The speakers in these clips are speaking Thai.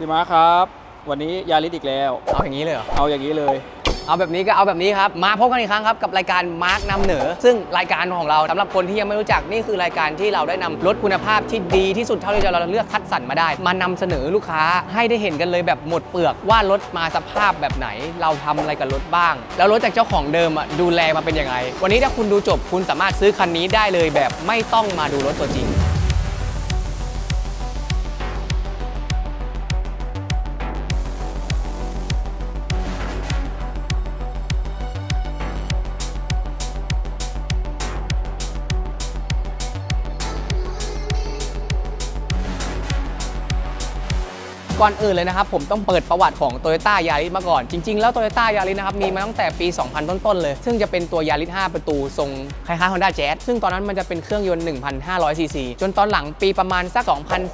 พี่ม้าครับ วันนี้ยาลิสอีกแล้ว เอาอย่างนี้เลยเหรอ เอาอย่างนี้เลย เอาแบบนี้ก็เอาแบบนี้ครับ มาพบกันอีกครั้งครับกับรายการมาร์กนำเหนือ ซึ่งรายการของเราสำหรับคนที่ยังไม่รู้จักนี่คือรายการที่เราได้นำรถคุณภาพที่ดีที่สุดเท่าที่เราเลือกคัดสรรมาได้ มานำเสนอลูกค้าให้ได้เห็นกันเลยแบบหมดเปลือกว่ารถมาสภาพแบบไหน เราทำอะไรกับรถบ้าง แล้วรถจากเจ้าของเดิมอะดูแลมาเป็นยังไงวันนี้ถ้าคุณดูจบคุณสามารถซื้อคันนี้ได้เลยแบบไม่ต้องมาดูรถตัวจริง ก่อนอื่นเลยนะครับ ผมต้องเปิดประวัติของ t o y ยต้ายาริสมาก่อน จริง ๆ แล้ว t o y ยต้ายาริสนะครับ มีมาตั้งแต่ปี 2000 ต้น ๆ เลย ซึ่งจะเป็นตัวยาริส5ประตู ทรงคล้าย ๆ Honda Jazz ซึ่งตอนนั้นมันจะเป็นเครื่องยนต์ 1,500 ซีซี จนตอนหลังปีประมาณสัก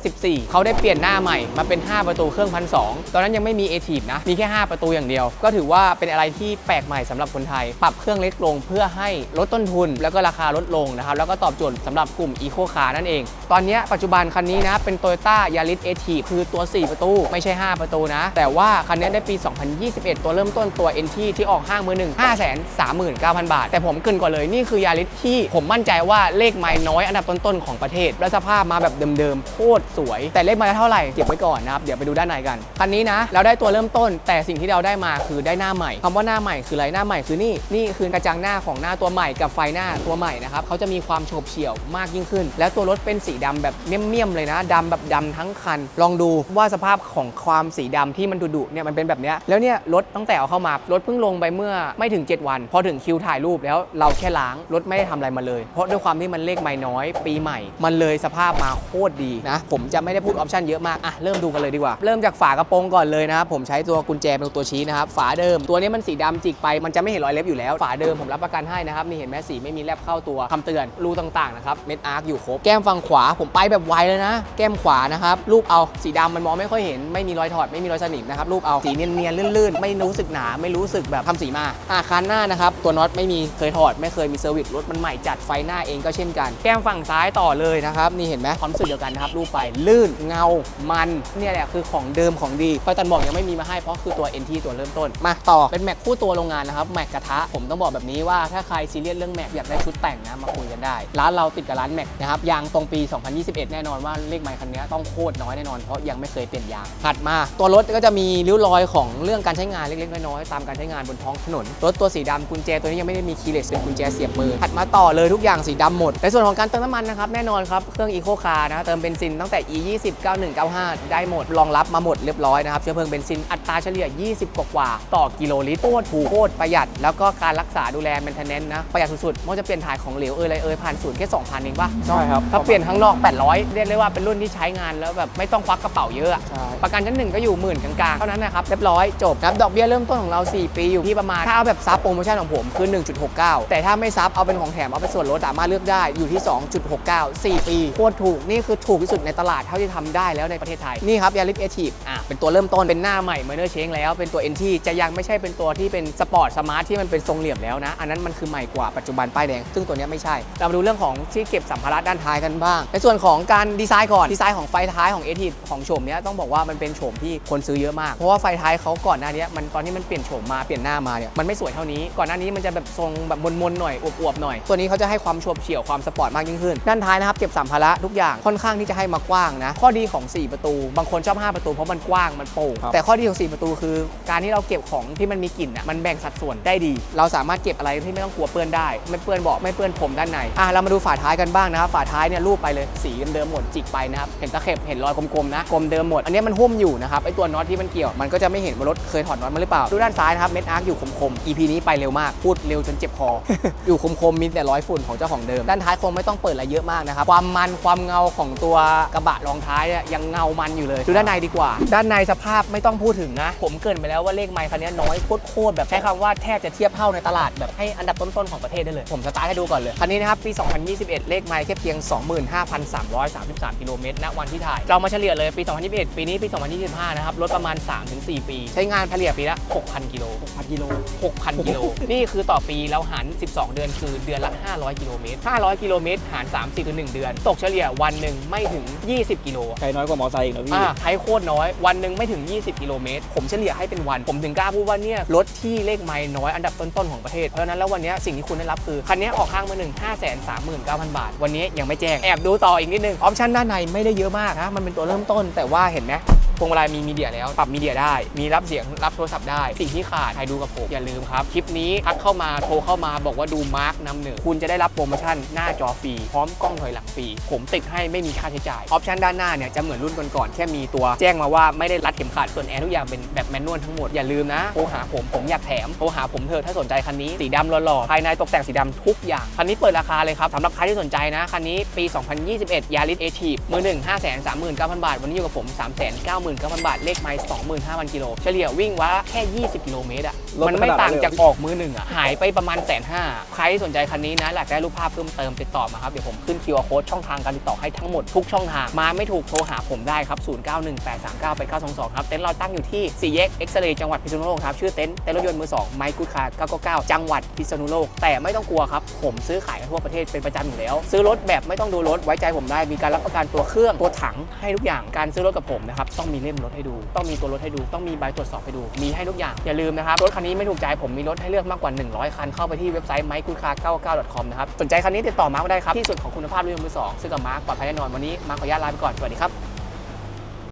2014 เขาได้เปลี่ยนหน้าใหม่มาเป็น 5 ประตูเครื่อง1,200ตอนนั้นยังไม่มี a t i v นะ มีแค่ 5 ประตูอย่างเดียว ก็ถือว่าเป็นอะไรที่แปลกใหม่สำหรับคนไทย ปรับเครื่องเล็กลงเพื่อให้ลดต้นทุน แล้วก็ราคาลดลงนะครับ แล้วก็ตอบโจทย์สำหรับกลุ่ม Eco Car นั่นเอง ตอนนี้ปัจจุบันคันนี้นะเป็น Toyota Yaris a t i v คือตัว 4 ประตูไม่ใช่ 5 ประตูนะ แต่ว่าคันนี้ได้ปี 2021 ตัวเริ่มต้นตัว NT ที่ออกห้างมือหนึ่ง539,000 บาท แต่ผมเกรินก่อนเลยนี่คือยาริสที่ผมมั่นใจว่าเลขไม้น้อยอันดับต้นๆของประเทศ และสภาพมาแบบเดิมๆโคตรสวย แต่เลขไม้เท่าไหร่เก็บไว้ก่อนนะครับเดี๋ยวไปดูด้านในกันคันนี้นะเราได้ตัวเริ่มต้น แต่สิ่งที่เราได้มาคือได้หน้าใหม่คำว่าหน้าใหม่คืออะไรหน้าใหม่คือนี่นี่คือกระจังหน้าของหน้าตัวใหม่กับไฟหน้าตัวใหม่นะครับเขาจะมีความโฉบเฉี่ยวมากยิ่งขึ้น แล้วตัวรถเป็นสีดำแบบเมี่ยมๆเลยนะดำแบบดำทั้งคัน ลองดูว่าสภาพของความสีดำที่มันดุๆเนี่ยมันเป็นแบบเนี้ยแล้วเนี่ยรถตั้งแต่เอาเข้ามารถเพิ่งลงไปเมื่อไม่ถึง 7 วัน พอถึงคิวถ่ายรูปแล้วเราแค่ล้างรถไม่ได้ทำอะไรมาเลย เพราะด้วยความที่มันเลขไม่น้อย ปีใหม่ มันเลยสภาพมาโคตรดีนะผมจะไม่ได้พูดออปชันเยอะมากอะเริ่มดูกันเลยดีกว่า เริ่มจากฝากระโปรงก่อนเลยนะครับผมใช้ตัวกุญแจเป็นตัวชี้นะครับฝาเดิม ตัวนี้มันสีดำจิกไปมันจะไม่เห็นรอยเล็บอยู่แล้วฝาเดิมผมรับประกันให้นะครับนี่เห็นไหมสีไม่มีแลบเข้าตัวคำเตือนรูต่างๆนะครับเม็ดอาร์คอยู่ครบแก้มฝั่งขวาผมไปแบบไวเลยนะ แก้มขวานะครับรูปเอาสีดำมันมองไม่ค่อยเห็นไม่มีรอยถอดไม่มีรอยสนิมนะครับรูปเอาสีเนียนๆลื่นๆ ไม่รู้สึกหนาไม่รู้สึกแบบทำสีมาอะคันหน้านะครับตัวน็อตไม่มีเคยถอด ไม่เคยมีเซอร์วิสรถมันใหม่จัดไฟหน้าเองก็เช่นกัน แก้มฝั่งซ้ายต่อเลยนะครับนี่เห็นไหมความรู้สึกเดียวกันนะครับรูปไปลื่นเงามันเนี่ยแหละคือของเดิมของดีไฟตันบอกยังไม่มีมาให้เพราะคือตัว NT ตัวเริ่มต้นมาต่อเป็นแม็กคู่ตัวโรงงานนะครับแม็กกระทะผมต้องบอกแบบนี้ว่าถ้าใครซีเรียสเรื่องแม็กอยากได้ชุดแต่งนะมาคุยกันได้ร้านเราติดกับร้านแม็กนะครับยางตรงปี 2021 แน่นอนว่าเลขไมค์คันนี้ต้องโคตรน้อยแน่นอนเพราะยังไม่เคยเปลี่ยนยางถัดมาตัวรถก็จะมีริ้วรอยของเรื่องการใช้งานเล็กๆ น้อยๆ ตามการใช้งานบนท้องถนน รถตัวสีดำกุญแจตัวนี้ยังไม่ได้มีคีย์เลสเป็นกุญแจเสียบมือ ถัดมาต่อเลยทุกอย่างสีดำหมด ในส่วนของการเติมน้ำมันนะครับ แน่นอนครับ เครื่อง Eco Car นะเติมเบนซินตั้งแต่ E 20 91 95 ได้หมด รองรับมาหมดเรียบร้อยนะครับ เชื้อเพลิงเบนซินอัตราเฉลี่ย 20 กว่าๆต่อกิโลลิตรโคตรถูกโคตรประหยัด แล้วก็การรักษาดูแล maintenance นะประหยัดสุดๆไม่ว่าจะเปลี่ยนถ่ายของเหลวเอยอะไรเอยผ่านศูนย์แค่2,000เองปะใช่ครับถ้าเปลี่ยนข้างนอก 800 เรียกได้ว่าเป็นรุ่นที่ใช้งานแล้วแบบไม่ต้องควักกระเป๋าเยอะอะใช่ประกันชั้นหนึ่งก็อยู่หมื่นกลางๆ เท่านั้นนะครับ เรียบร้อยจบนะครับดอกเบี้ยเริ่มต้นของเรา 4 ปีอยู่ที่ประมาณ ถ้าเอาแบบซับโปรโมชั่นของผมคือ 1.69 แต่ถ้าไม่ซับเอาเป็นของแถมเอาเป็นส่วนลดสามารถเลือกได้อยู่ที่ 2.69 4 ปีโคตรถูกนี่คือถูกที่สุดในตลาดเท่าที่ทำได้แล้วในประเทศไทยนี่ครับยาริสเอทีฟอะเป็นตัวเริ่มต้นเป็นหน้าใหม่เมอร์เนอร์เชงแล้วเป็นตัว NT จะยังไม่ใช่เป็นตัวที่เป็นสปอร์ตสมาร์ทที่มันเป็นทรงเหลี่ยมแล้วนะ อันนั้นมันคือใหม่กว่าปัจจุบันป้ายแดง ซึ่งตัวนี้ไม่ใช่ เรามาดูเรื่องของที่เก็บสัมภาระด้านท้ายกันบ้าง ในส่วนของการดีไซน์ก่อนดีไซน์ของไฟท้ายของเอทีของโฉมเนี้ยต้องบอกว่ามันเป็นโฉมที่คนซื้อเยอะมาก เพราะว่าไฟท้ายเขาก่อนหน้าเนี้ยมันตอนที่มันเปลี่ยนโฉมมาเปลี่ยนหน้ามาเนี่ยมันไม่สวยเท่านี้ก่อนหน้านี้มันจะแบบทรงแบบมนๆหน่อยอวบๆหน่อย ตัวนี้เขาจะให้ความโฉบเฉี่ยวความสปอร์ตมากยิ่งขึ้นด้านท้ายนะครับเก็บสัมภาระทุกอย่างค่อนข้างที่จะให้มากว้างนะข้อดีของ 4 ประตู บางคนชอบ 5 ประตูเพราะมันกว้างมันโปร่งครับแต่ข้อดีของ 4 ประตูคือ การที่เราเก็บของที่มันมีกลิ่นอะมันแบ่งสัดส่วนได้ดี เราสามารถเก็บอะไรที่ไม่ต้องกลัวเปื้อนได้ ไม่เปื้อนเบาะไม่เปื้อนผมด้านในอะเรามาดูฝาท้ายกันบ้างนะครับฝาท้ายเนี่ยรูปไปเลยสีเดิมๆหมดจิกไปนะครับเห็นตะเข็บเห็นรอยกลมๆนะกลมเดิมหมดอันนี้มันหุ้มอยู่นะครับไอตัวน็อตที่มันเกี่ยวมันก็จะไม่เห็นว่ารถเคยถอดน็อตมาหรือเปล่าดูด้านซ้ายนะครับเม็ดอาร์คอยู่คมๆ EP นี้ไปเร็วมากพูดเร็วจนเจ็บคอ อยู่คมๆมีแต่ร้อยฝุ่นของเจ้าของเดิม ด้านท้ายคงไม่ต้องเปิดอะไรเยอะมากนะครับความมันความเงาของตัวกระบะรองท้ายเนี่ยยังเงามันอยู่เลยดูด้านในดีกว่า ด้านในสภาพไม่ต้องพูดถึงนะ ผมเกรินไปแล้วว่าเลขไมค์คันนี้น้อยโคตรๆแบบใช้คำว่าแทบจะเทียบเท่าในตลาดแบบให้อันดับต้นๆของประเทศได้เลย ผมสตาร์ทให้ดูก่อนเลยคันนี้นะครับปี 2021 เลขไมค์แค่เพียง 25,333กิโลเมตรณวันที่ถ่ายเรามาเฉลี่ยเลยปี 2021 ปีนี้นี้ปี 2025 นะครับ รถประมาณ 3-4 ปี ใช้งานเฉลี่ยปีละ 6,000 กิโล 6,000กิโล 6,000 กิโล นี่คือต่อปีเราหาร 12 เดือนคือเดือนละ 500 กิโลเมตร 500 กิโลเมตรหาร 30คือ1เดือน ตกเฉลี่ยวันหนึ่งไม่ถึง 20 กิโลไกลน้อยกว่ามอไซค์อีกนะพี่อ่าใช้โคตรน้อย วันหนึ่งไม่ถึง 20 กิโลเมตร ผมเฉลี่ยให้เป็นวัน ผมถึงกล้าพูดว่าเนี่ยรถที่เลขไมล์น้อยอันดับต้นๆของประเทศ เพราะฉะนั้นแล้ววันเนี้ยสิ่งที่คุณได้รับคือคันนี้ออกข้างมือหนึ่ง5 3 9 0 0 0 บาท วันนี้ยังไม่แจ้งแอบดูต่ออีกนิดนึงออปชั่นด้านในไม่ได้เยอะมากนะมันเป็นตัวเริ่มต้นแต่ว่าเห็นไหมพวงมาลัยมีมีเดียแล้ว ปรับมีเดียได้ มีรับเสียงรับโทรศัพท์ได้ สิ่งที่ขาดใครดูกับผม อย่าลืมครับ คลิปนี้ทักเข้ามาโทรเข้ามาบอกว่าดูมาร์กนำหนือคุณจะได้รับโปรโมชั่นหน้าจอฟรี พร้อมกล้องถอยหลังฟรี ผมติดให้ไม่มีค่าใช้จ่าย ออปชั่นด้านหน้าเนี่ยจะเหมือนรุ่นก่อนๆแค่มีตัวแจ้งมาว่าไม่ได้รัดเข็มขัดส่วนแอร์ทุกอย่างเป็นแบบแมนนวลทั้งหมดอย่าลืมนะโทรหาผมผมอยากแถมโทรหาผมเถอะถ้าสนใจคันนี้สีดำหล่อๆภายในตกแต่งสีดำทุกอย่างคันนี้เปิดราคาเลยครับสำหรับใครที่สนใจนะคันนี้ปี 2021ยาริสเอทีมือหนึ่ง539,000 บาท วันนี้อยู่กับผม399,000 บาท เลขไมล์25,000 กิโล เฉลี่ยวิ่งวะแค่ 20 กิโลเมตรอะลดมันไม่ขนาดนั้นต่างเลยเหรอจากออกมือหนึ่งอะหายไปประมาณแสนห้าใครที่สนใจคันนี้นะอยากได้รูปภาพเพิ่มเติมติดต่อมาครับ เดี๋ยวผมขึ้น QR code ช่องทางการติดต่อให้ทั้งหมดทุกช่องทาง มาไม่ถูกโทรหาผมได้ครับ 0918398922 ครับ เต็นท์เราตั้งอยู่ที่สี่แยกเอ็กซเรย์จังหวัดพิษณุโลกครับ ชื่อเต็นท์เต็นท์รถยนต์มือสองไมค์กูดคาร์999 จังหวัดพิษณุโลก แต่ไม่ต้องกลัวครับ ผมซื้อขายกันทั่วประเทศเป็นประจำอยู่แล้ว ซื้อรถแบบไม่ต้องดูรถไว้ใจผมได้มีการรับประกันตัวเครื่องตัวถังให้ทุกอย่างการซื้อรถกับผมนะครับต้องมีเล่มรถให้ดู ต้องมีตัวรถให้ดู ต้องมีใบตรวจสอบให้ดู มีให้ทุกอย่าง อย่าลืมนะครับ รถคันนี้ไม่ถูกใจผมมีรถให้เลือกมากกว่า 100 คัน เข้าไปที่เว็บไซต์ m y g o o d c a r 9 9 com นะครับ สนใจคันนี้ติดต่อมาร์กได้ครับ ที่สุดของคุณภาพรถยนต์มือสองซื้อกับมาร์กปลอดภัยแน่นอน วันนี้มาร์กขออนุญาตลาไปก่อน สวัสดีครับ